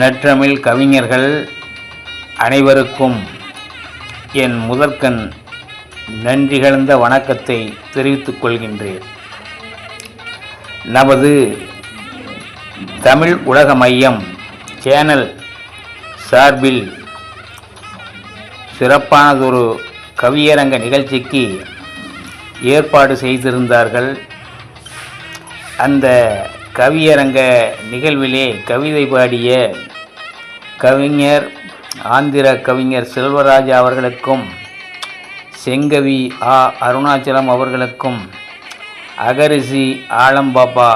நற்றமிழ் கவிஞர்கள் அனைவருக்கும் என் முதற்கண் நன்றிகழ்ந்த வணக்கத்தை தெரிவித்துக் கொள்கின்றேன். நமது தமிழ் உலக மையம் சேனல் சார்பில் சிறப்பானதொரு கவியரங்க நிகழ்ச்சிக்கு ஏற்பாடு செய்திருந்தார்கள். அந்த கவியரங்க நிகழ்விலே கவிதை பாடிய கவிஞர் ஆந்திர கவிஞர் செல்வராஜா அவர்களுக்கும் செங்கவி ஆ. அருணாச்சலம் அவர்களுக்கும் அகரிசி ஆலம்பாப்பா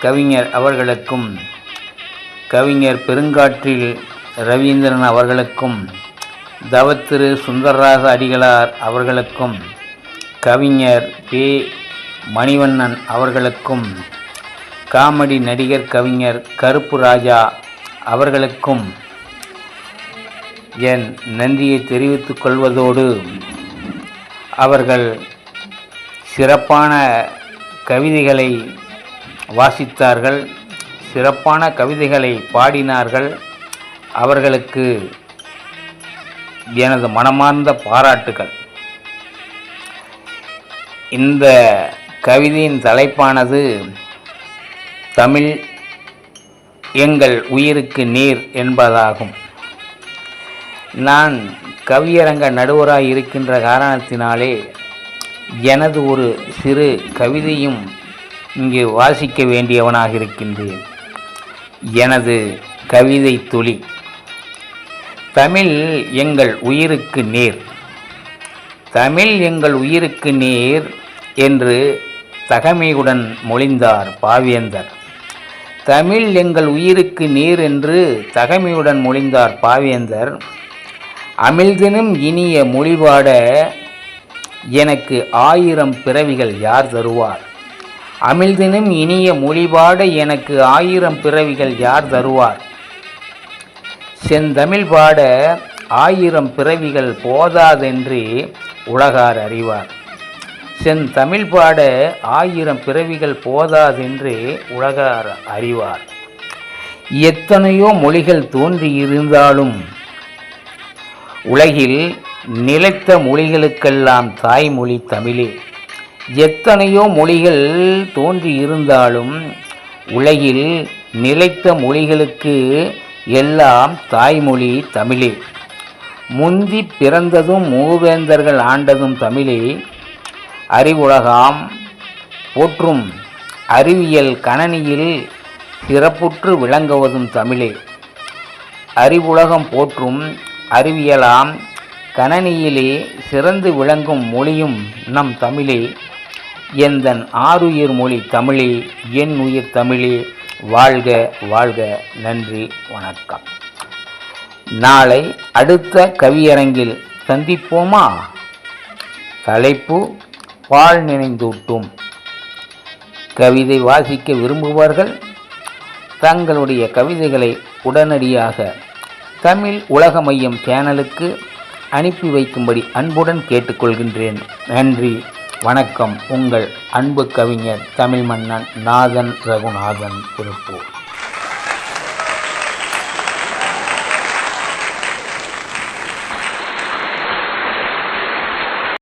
கவிஞர் அவர்களுக்கும் கவிஞர் பெருங்காற்றில் ரவீந்திரன் அவர்களுக்கும் தவத்திரு சுந்தரராச அடிகளார் அவர்களுக்கும் கவிஞர் பே. மணிவண்ணன் அவர்களுக்கும் காமெடி நடிகர் கவிஞர் கருப்பு ராஜா அவர்களுக்கும் என் நன்றியை தெரிவித்துக் கொள்வதோடு அவர்கள் சிறப்பான கவிதைகளை வாசித்தார்கள் சிறப்பான கவிதைகளை பாடினார்கள். அவர்களுக்கு எனது மனமார்ந்த பாராட்டுகள். இந்த கவிதையின் தலைப்பானது தமிழ் எங்கள் உயிருக்கு நீர் என்பதாகும். நான் கவியரங்க நடுவராய் இருக்கின்ற காரணத்தினாலே எனது ஒரு சிறு கவிதையும் இங்கு வாசிக்க வேண்டியவனாக இருக்கின்றேன். எனது கவிதை துளி. தமிழ் எங்கள் உயிருக்கு நீர். தமிழ் எங்கள் உயிருக்கு நீர் என்று தகமையுடன் மொழிந்தார் பாவேந்தர். தமிழ் எங்கள் உயிருக்கு நீர் என்று தகமையுடன் மொழிந்தார் பாவேந்தர். அமிழ்தினும் இனிய மொழிபாட எனக்கு ஆயிரம் பிறவிகள் யார் தருவார்? அமிழ்தினும் இனிய மொழிபாட எனக்கு ஆயிரம் பிறவிகள் யார் தருவார்? செந்தமிழ் பாட ஆயிரம் பிறவிகள் போதாதென்று உலகார் அறிவார். செந்தமிழ் பாட ஆயிரம் பிறவிகள் போதாதென்று உலகார் அறிவார். எத்தனையோ மொழிகள் தோன்றியிருந்தாலும் உலகில் நிலைத்த மொழிகளுக்கெல்லாம் தாய்மொழி தமிழே. எத்தனையோ மொழிகள் தோன்றி இருந்தாலும் உலகில் நிலைத்த மொழிகளுக்கு எல்லாம் தாய்மொழி தமிழே. முந்தி பிறந்ததும் மூவேந்தர்கள் ஆண்டதும் தமிழே. அறிவுலகாம் போற்றும் அறிவியல் கணனியில் சிறப்புற்று விளங்குவதும் தமிழே. அறிவுலகம் போற்றும் அறிவியலாம் கணனியிலே சிறந்து விளங்கும் மொழியும் நம் தமிழே. எந்தன் ஆறுயிர் மொழி தமிழே என் உயிர் தமிழே. வாழ்க வாழ்க நன்றி வணக்கம். நாளை அடுத்த கவியரங்கில் சந்திப்போமா? தலைப்பு பால் நினைந்தூட்டும். கவிதை வாசிக்க விரும்புவார்கள். தங்களுடைய கவிதைகளை உடனடியாக தமிழ் உலக மையம் சேனலுக்கு அனுப்பி வைக்கும்படி அன்புடன் கேட்டுக்கொள்கின்றேன். நன்றி. வணக்கம். உங்கள் அன்பு கவிஞர் தமிழ் மன்னன் நாதன் ரகுநாதன் திருப்பூர்.